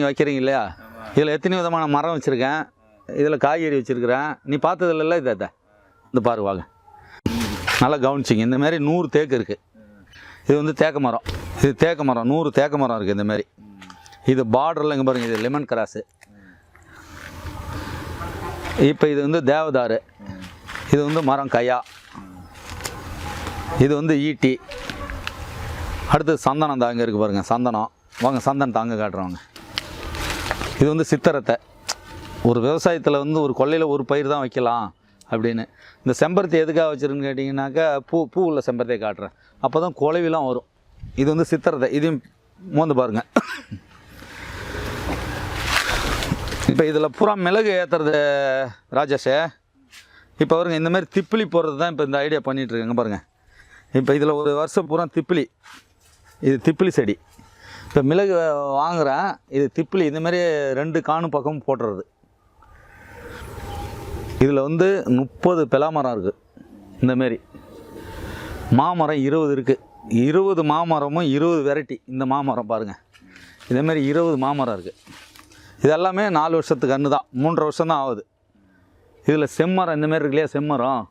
நீங்கள் வைக்கிறீங்க இல்லையா? இதில் எத்தனை விதமான மரம் வச்சுருக்கேன். இதில் காய்கறி வச்சுருக்கிறேன். நீ பார்த்ததில்ல இதை இதை. இந்த பாரு வாங்க. நல்லா கவனிச்சிங்க. இந்த மாதிரி நூறு தேக்கு இருக்குது இது வந்து தேக்க மரம். இது தேக்க மரம். நூறு தேக்க மரம் இருக்குது இந்த மாதிரி. இது பார்டரில் இங்கே பாருங்கள் இது லெமன் கிராஸு இப்போ இது வந்து தேவதாரு இது வந்து மரம் கையா. இது வந்து ஈட்டி. அடுத்து சந்தனம் தாங்க இருக்குது பாருங்கள் சந்தனம். வாங்க சந்தனம் தாங்க காட்டுறவங்க இது வந்து சித்தரத்தை. ஒரு விவசாயத்தில் வந்து ஒரு கொல்லையில் ஒரு பயிர் தான் வைக்கலாம் அப்படின்னு. இந்த செம்பருத்தி எதுக்காக வச்சுருன்னு கேட்டிங்கனாக்கா பூ பூ உள்ள செம்பருத்தியை காட்டுறேன். அப்போ தான் குலைவிலாம் வரும். இது வந்து சித்திரத்தை. இதையும் மோந்து பாருங்கள் இப்போ இதில் பூரா மிளகு ஏற்றுறது ராஜேஷே. இப்போ வருங்க இந்த மாதிரி திப்பிலி போடுறது தான் இப்போ இந்த ஐடியா பண்ணிகிட்ருக்கேங்க பாருங்கள் இப்போ இதில் ஒரு வருஷம் பூரா திப்பிலி. இது திப்பிலி செடி. இப்போ மிளகு வாங்குகிறேன் இது திப்பிலி இந்த மாதிரி ரெண்டு காணு பக்கம் போட்டுறது. இதில் வந்து முப்பது பெலாமரம் இருக்குது இந்தமாரி மாமரம் இருபது இருக்குது இருபது மாமரமும் இருபது வெரைட்டி. இந்த மாமரம் பாருங்கள் இதேமாரி இருபது மாமரம் இருக்குது இது எல்லாமே நாலு வருஷத்துக்கு அன்று தான். மூன்றரை வருஷம் தான் ஆகுது. இதில் செம்மரம் இந்தமாரி இருக்கு இல்லையா? செம்மரம்.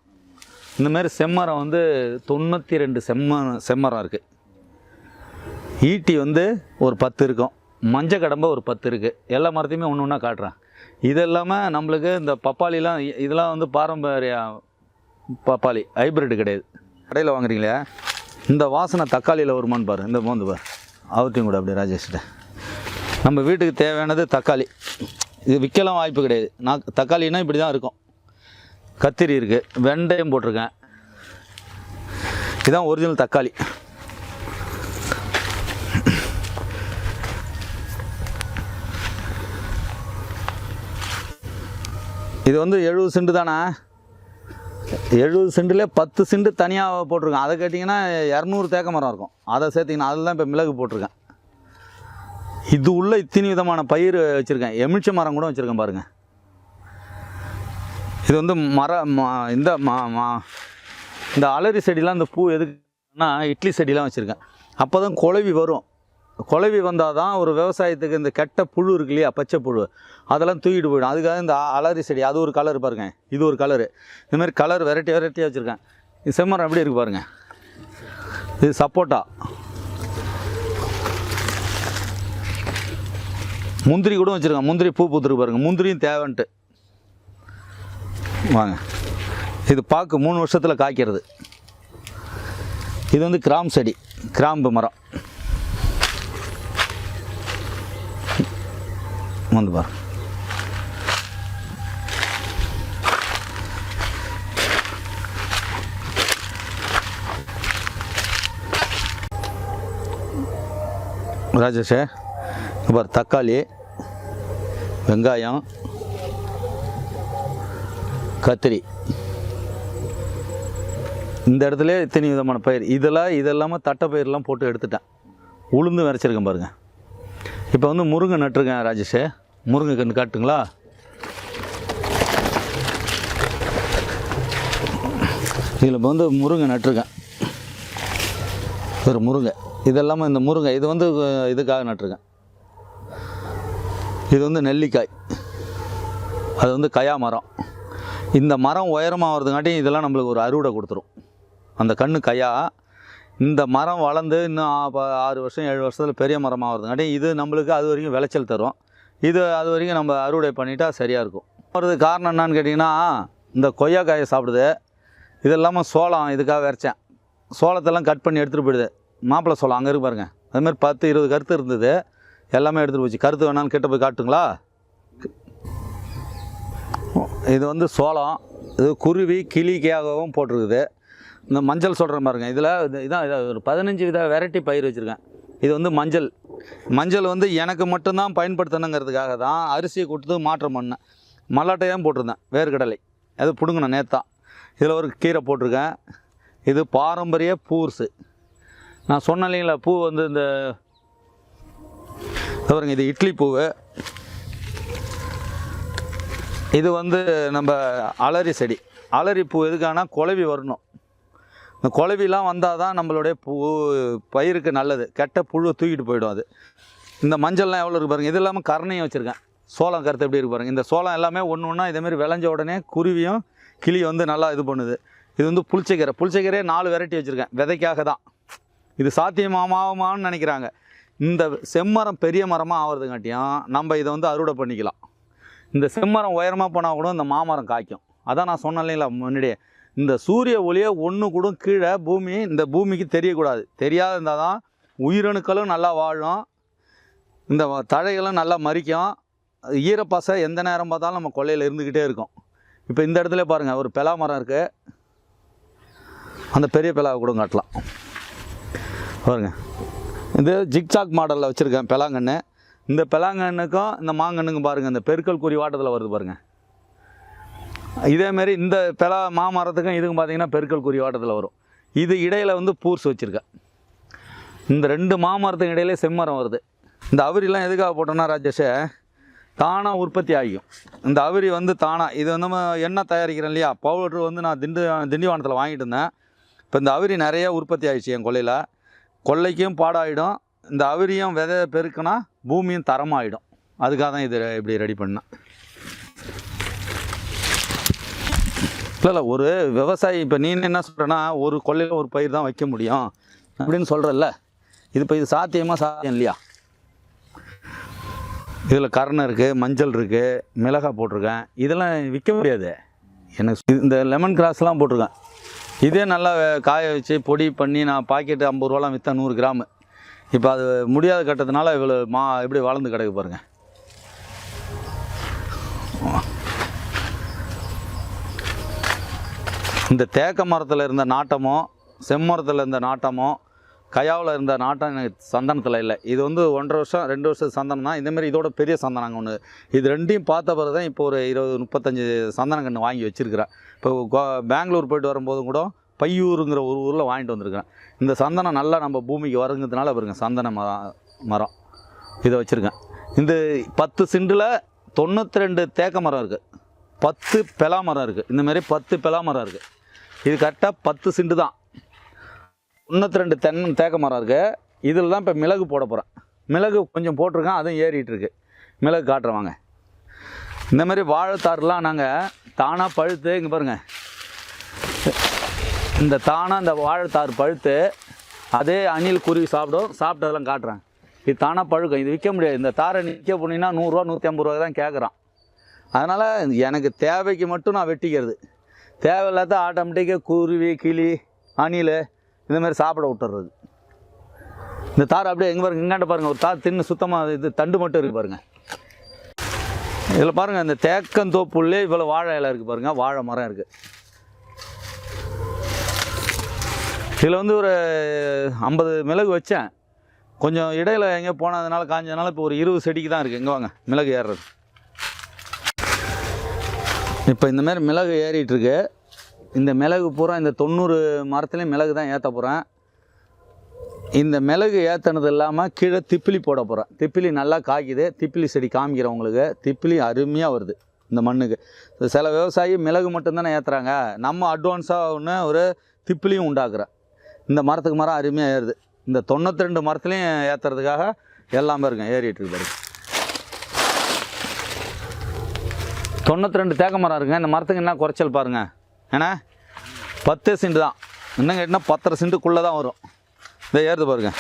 இந்தமாரி செம்மரம் வந்து தொண்ணூற்றி ரெண்டு செம்ம செம்மரம் இருக்குது ஈட்டி வந்து ஒரு பத்து இருக்கும். மஞ்சள் கடம்பை ஒரு பத்து இருக்குது எல்லா மரத்தையுமே ஒன்று ஒன்றா காட்டுறேன். இது இல்லாமல் நம்மளுக்கு இந்த பப்பாளிலாம் இ- இதெல்லாம் வந்து பாரம்பரிய பப்பாளி ஹைப்ரிட் கிடையாது. கடையில் வாங்குறீங்களே? இந்த வாசனை தக்காளியில் வருமான்னு பாரு. இந்த மோந்து பாரு. அவர்த்தையும் கூட அப்படியே ராஜேஷ்கிட்ட. நம்ம வீட்டுக்கு தேவையானது தக்காளி. இது விற்கலாம் வாய்ப்பு கிடையாது. நான் தக்காளினா இப்படி தான் இருக்கும். கத்திரி இருக்குது வெண்டையும் போட்டிருக்கேன். இதுதான் ஒரிஜினல் தக்காளி. இது வந்து எழுபது சென்ட் தானே? எழுபது சென்ட்லேயே பத்து சென்ட் தனியாக போட்டிருக்கேன். அதை கேட்டிங்கன்னா இரநூறு தேக்க மரம் இருக்கும். அதை சேர்த்திங்கன்னா அதில் தான் இப்போ மிளகு போட்டிருக்கேன். இது உள்ள இத்தனை விதமான பயிர் வச்சுருக்கேன். எமிழ்ச்ச மரம் கூட வச்சுருக்கேன் பாருங்கள் இது வந்து மர இந்த இந்த அலரி செடிலாம் இந்த பூ எதுக்குன்னா இட்லி செடிலாம் வச்சுருக்கேன். அப்போ தான் குழவி வரும். குழவி வந்தால் தான் ஒரு விவசாயத்துக்கு இந்த கெட்ட புழு இருக்கு இல்லையா பச்சை புழு. அதெல்லாம் தூக்கிட்டு போயிடும். அதுக்காக இந்த அலரி செடி அது ஒரு கலர் பாருங்க. இது ஒரு கலரு இந்த மாதிரி கலர் வெரைட்டி வெரைட்டியாக வச்சுருக்கேன். இது செம்மரம் எப்படி இருக்கு பாருங்க. இது சப்போட்டா. முந்திரி கூட வச்சுருக்கேன். முந்திரி பூ பூத்துருக்கு பாருங்கள் முந்திரியும் தேவைன்ட்டு. வாங்க. இது பார்க்க மூணு வருஷத்தில் காய்க்கிறது. இது வந்து கிராம் செடி. கிராம்பு மரம். வந்து பாரு ராஜேஷே பார் பாரு தக்காளி வெங்காயம் கத்திரி இந்த இடத்துல இத்தனை விதமான பயிர். இதெல்லாம் இதெல்லாமல் தட்டை பயிரெலாம் போட்டு எடுத்துட்டேன். உளுந்து விரைச்சிருக்கேன் பாருங்கள் இப்போ வந்து முருங்கை நட்டுருக்கேன் ராஜேஷ். முருங்கை கன்று காட்டுங்களா? இதில் இப்போ வந்து முருங்கை நட்டுருக்கேன். ஒரு முருங்கை. இதெல்லாமல் இந்த முருங்கை. இது வந்து இதுக்காக நட்டுருக்கேன். இது வந்து நெல்லிக்காய். அது வந்து கயா மரம். இந்த மரம் உயரமாக வர்றதுங்காட்டி இதெல்லாம் நம்மளுக்கு ஒரு அறுவடை கொடுத்துரும். அந்த கண்ணு கையா. இந்த மரம் வளர்ந்து இன்னும் ஆறு வருஷம் ஏழு வருஷத்தில் பெரிய மரமாக வருதுங்காட்டி இது நம்மளுக்கு அது வரைக்கும் விளைச்சல் தரும். இது அது வரைக்கும் நம்ம அறுவடை பண்ணிட்டா சரியாக இருக்கும். வரதுக்கு காரணம் என்னன்னு கேட்டிங்கன்னா இந்த கொய்யாக்காயை சாப்பிடுது. இது இல்லாமல் சோளம் இதுக்காக விரைச்சேன் சோளத்தெல்லாம் கட் பண்ணி எடுத்துகிட்டு போயிடுது. மாப்பிள்ளை சோளம் அங்கே இருக்கு பாருங்கள் அதுமாதிரி பத்து இருபது கருத்து இருந்தது. எல்லாமே எடுத்துகிட்டு போச்சு. கருத்து வேணாலும் கிட்ட போய் காட்டுங்களா? இது வந்து சோளம். இது குருவி கிளிக்காகவும் போட்டிருக்குது. இந்த மஞ்சள் சொல்கிற பாருங்க. இதில் இது இதான் இது ஒரு பதினஞ்சு வித வெரைட்டி பயிர் வச்சுருக்கேன். இது வந்து மஞ்சள். மஞ்சள் வந்து எனக்கு மட்டும்தான் பயன்படுத்தணுங்கிறதுக்காக தான் அரிசியை கொடுத்து மாற்றம் பண்ணேன். மல்லாட்டையும் போட்டிருந்தேன்? வேர்க்கடலை. அது பிடுங்கினேன் நேத்தான் இதில் ஒரு கீரை போட்டிருக்கேன். இது பாரம்பரிய பூர்ஸு நான் சொன்னேன் இல்லைங்களா பூ வந்து இந்த பாருங்க இது இட்லி பூவு. இது வந்து நம்ம அலரி செடி. அலரி பூ எதுக்கானா குலவி வரணும். இந்த குலவிலாம் வந்தால் தான் நம்மளுடைய பூ பயிருக்கு நல்லது. கெட்ட புழு தூக்கிட்டு போயிடும் அது. இந்த மஞ்சள்லாம் எவ்வளோ இருக்கு பாருங்கள் இது இல்லாமல் கரணையும் வச்சுருக்கேன். சோளம் கருத்து எப்படி இருக்கு பாருங்கள் இந்த சோளம் எல்லாமே ஒன்று ஒன்றா இதேமாரி விளைஞ்ச உடனே குருவியும் கிளி வந்து நல்லா இது பண்ணுது. இது வந்து புளிச்சக்கீரை. புளிச்சக்கீரையே நாலு வெரைட்டி வச்சுருக்கேன். விதைக்காக தான். இது சாத்தியமாகுமான்னு நினைக்கிறாங்க. இந்த செம்மரம் பெரிய மரமாக ஆகிறதுங்காட்டியும் நம்ம இதை வந்து அறுவடை பண்ணிக்கலாம். இந்த செம்மரம் உயரமாக போனால் கூட இந்த மாமரம் காய்க்கும். அதான் நான் சொன்னேன் இல்லைங்களா முன்னாடியே. இந்த சூரிய ஒளியை ஒன்று கூட கீழே பூமி இந்த பூமிக்கு தெரியக்கூடாது. தெரியாத இருந்தால் தான் உயிரணுக்களும் நல்லா வாழும். இந்த தழைகளும் நல்லா மறிக்கும் அது ஈரப்பசை எந்த நேரம் பார்த்தாலும் நம்ம கொல்லையில் இருந்துக்கிட்டே இருக்கும். இப்போ இந்த இடத்துல பாருங்கள் ஒரு பெலா மரம் இருக்குது அந்த பெரிய பெலாவை கூட காட்டலாம். பாருங்க. இது ஜிக்சாக் மாடலில் வச்சுருக்கேன் பெலாங்கன்று இந்த பெலாங்கண்ணுக்கும் இந்த மாங்கண்ணுக்கும் பாருங்கள் இந்த பெருக்கல் குறி வாட்டத்தில் வருது பாருங்கள் இதேமாரி இந்த பெலா மாமரத்துக்கும் இதுக்கும் பார்த்தீங்கன்னா பெருக்கல் குறிவாட்டத்தில் வரும். இது இடையில வந்து பூர்ஸ் வச்சுருக்கேன் இந்த ரெண்டு மாமரத்துக்கு இடையிலே செம்மரம் வருது. இந்த அவரிலாம் எதுக்காக போட்டோன்னா ராஜேஷே தானாக உற்பத்தி ஆகியும் இந்த அவரி வந்து தானாக இது வந்து நம்ம எண்ணெய் தயாரிக்கிறேன் இல்லையா? பவுடர் வந்து நான் திண்டு திண்டிவானத்தில் வாங்கிட்டு இருந்தேன். இப்போ இந்த அவரி நிறைய உற்பத்தி ஆகிடுச்சு என் கொல்லையில் கொல்லைக்கும் பாடாயிடும். இந்த அவரியும் விதை பெருக்குனா பூமியும் தரமாகிடும் அதுக்காக தான் இது இப்படி ரெடி பண்ணேன். இல்லை இல்லை ஒரு விவசாயி இப்போ நீ என்ன சொல்கிறேன்னா ஒரு கொல்லையில் ஒரு பயிர் தான் வைக்க முடியும் அப்படின்னு சொல்கிறல்ல இது இப்போ இது சாத்தியமாக சாத்தியம் இல்லையா? இதில் கரணை இருக்குது மஞ்சள் இருக்குது மிளகாய் போட்டிருக்கேன். இதெல்லாம் விற்க முடியாது. எனக்கு இந்த லெமன் கிராஸ்லாம் போட்டிருக்கேன். இதே நல்லா காய வச்சு பொடி பண்ணி நான் பாக்கெட்டு ஐம்பது ரூபாலாம் விற்றேன் நூறு கிராமு. இப்போ அது முடியாத கட்டத்தினால இவ்வளோ மா எப்படி வளர்ந்து கிடக்கு பாருங்கள் இந்த தேக்க மரத்தில் இருந்த நாட்டமோ செம்மரத்தில் இருந்த நாட்டமோ கயாவில் இருந்த நாட்டம் எனக்கு சந்தனத்தில் இல்லை. இது வந்து ஒன்றரை வருஷம் ரெண்டு வருஷம் சந்தனம் தான். இந்தமாரி இதோட பெரிய சந்தனங்க ஒன்று இது ரெண்டையும் பார்த்த பிறகு தான் இப்போ ஒரு இருபது முப்பத்தஞ்சு சந்தனங்கன்று வாங்கி வச்சுருக்கிறேன் இப்போ கோ- பெங்களூர் போயிட்டு வரும்போதும் கூட பையூருங்கிற ஒரு ஊரில் வாங்கிட்டு வந்திருக்கிறேன். இந்த சந்தனம் நல்லா நம்ம பூமிக்கு வருங்கிறதுனால பாருங்க சந்தன மரம் மரம். இதை வச்சுருக்கேன். இந்த பத்து சிண்டில் தொண்ணூற்றி ரெண்டு தேக்க மரம் இருக்குது பத்து பெலா மரம் இருக்குது இந்தமாரி பத்து பெலா மரம் இருக்குது இது கரெக்டாக பத்து சிண்டு தான். தொண்ணூற்றி ரெண்டு தென் தேக்க மரம் இருக்குது இதில் தான் இப்போ மிளகு போட போகிறேன் மிளகு கொஞ்சம் போட்டிருக்கேன் அதுவும் ஏறிட்டுருக்கு மிளகு காட்டுறேன் வாங்க. இந்த மாதிரி வாழைத்தாறுலாம் நாங்கள் தானாக பழுத்து இங்கே பாருங்கள் இந்த தானாக இந்த வாழைத்தார் பழுத்து அதே அணில் குருவி சாப்பிடும் சாப்பிட்டதெல்லாம் காட்டுறேன். இது தானாக பழுக்கும். இது விற்க முடியாது. இந்த தாரை நிற்க போனீங்கன்னா நூறுரூவா நூற்றி ஐம்பது ரூபா தான் கேட்குறான் அதனால் எனக்கு தேவைக்கு மட்டும் நான் வெட்டிக்கிறது. தேவையில்லாத ஆட்டோமேட்டிக்காக குருவி கிளி அணில் இந்த மாதிரி சாப்பிட விட்டுறது இந்த தார் அப்படியே எங்கே பாருங்க இங்காண்ட பாருங்கள் ஒரு தார் தின்னு சுத்தமாக இது தண்டு மட்டும் இருக்குது பாருங்கள் இதில் பாருங்கள் இந்த தேக்கந்தோப்புள்ளே இவ்வளோ வாழை இலை இருக்குது பாருங்கள் வாழை மரம் இருக்குது இதில் வந்து ஒரு ஐம்பது மிளகு வச்சேன். கொஞ்சம் இடையில எங்கேயோ போனதுனால காஞ்சதுனால இப்போ ஒரு இருபது செடிக்கு தான் இருக்குது இங்கே வாங்க மிளகு ஏறுறது. இப்போ இந்த மாதிரி மிளகு ஏறிட்டுருக்கு. இந்த மிளகு பூரா இந்த தொண்ணூறு மரத்துலேயும் மிளகு தான் ஏற்ற போகிறேன் இந்த மிளகு ஏற்றினது இல்லாமல் கீழே திப்பிலி போட போகிறேன் திப்பிலி நல்லா காய்க்குது. திப்பிலி செடி காமிக்கிறேன் உங்களுக்கு. திப்பிலி அருமையாக வருது இந்த மண்ணுக்கு. சில விவசாயி மிளகு மட்டும்தானே ஏற்றுறாங்க நம்ம அட்வான்ஸாக ஒன்று ஒரு திப்பிலியும் உண்டாக்குறேன். இந்த மரத்துக்கு மரம் அருமையாக ஏறுது. இந்த தொண்ணூற்றி ரெண்டு மரத்துலேயும் ஏற்றுறதுக்காக எல்லாம் பாருங்க ஏறிட்டு இருக்கு பாருங்க. தொண்ணூற்றி ரெண்டு தேக்க மரம் இருக்குங்க. இந்த மரத்துக்கு என்ன குறைச்சல் பாருங்கள் ஏன்னா பத்து சிண்டு தான். இன்னும் கேட்டினா பத்தரை சென்ட்டுக்குள்ளே தான் வரும். இதை ஏறுது பாருங்க.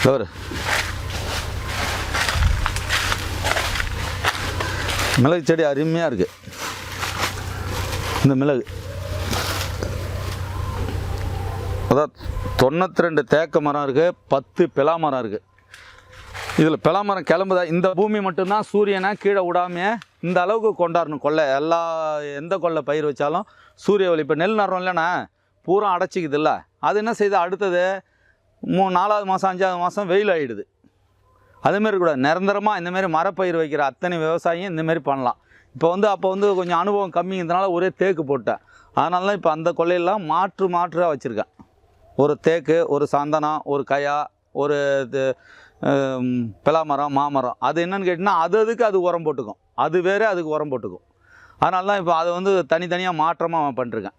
இதோ மிளகு செடி அருமையாக இருக்குது இந்த மிளகு. அதான் தொண்ணூற்றி ரெண்டு தேக்க மரம் இருக்குது பத்து பிலா மரம் இருக்குது இதில் பலாமரம் கிளம்புதா இந்த பூமி மட்டும்தான் சூரியனை கீழே விடாமையே இந்த அளவுக்கு கொண்டாடணும் கொள்ளை. எல்லா எந்த கொள்ளை பயிர் வச்சாலும் சூரிய ஒளி. இப்போ நெல் நடுறோம் இல்லைண்ணா பூரா அடைச்சிக்குது இல்லை அது என்ன செய்யுது அடுத்தது மூ நாலாவது மாதம் அஞ்சாவது மாதம் வெயில் ஆகிடுது அதுமாரி கூட நிரந்தரமாக இந்தமாரி மரப்பயிர் வைக்கிற அத்தனை விவசாயியும் இந்தமாரி பண்ணலாம். இப்போ வந்து அப்போ வந்து கொஞ்சம் அனுபவம் கம்மிங்கிறதுனால ஒரே தேக்கு போட்டேன். அதனால தான் இப்போ அந்த கொள்ளையெல்லாம் மாற்று மாற்றாக வச்சுருக்கேன். ஒரு தேக்கு ஒரு சந்தனம் ஒரு கயா ஒரு இது மாமரம். அது என்னன்னு கேட்டிங்கன்னா அது அதுக்கு அது உரம் போட்டுக்கும். அது வேறு அதுக்கு உரம் போட்டுக்கும். அதனால தான் இப்போ அதை வந்து தனித்தனியாக மாற்றமாக பண்ணிருக்கேன்.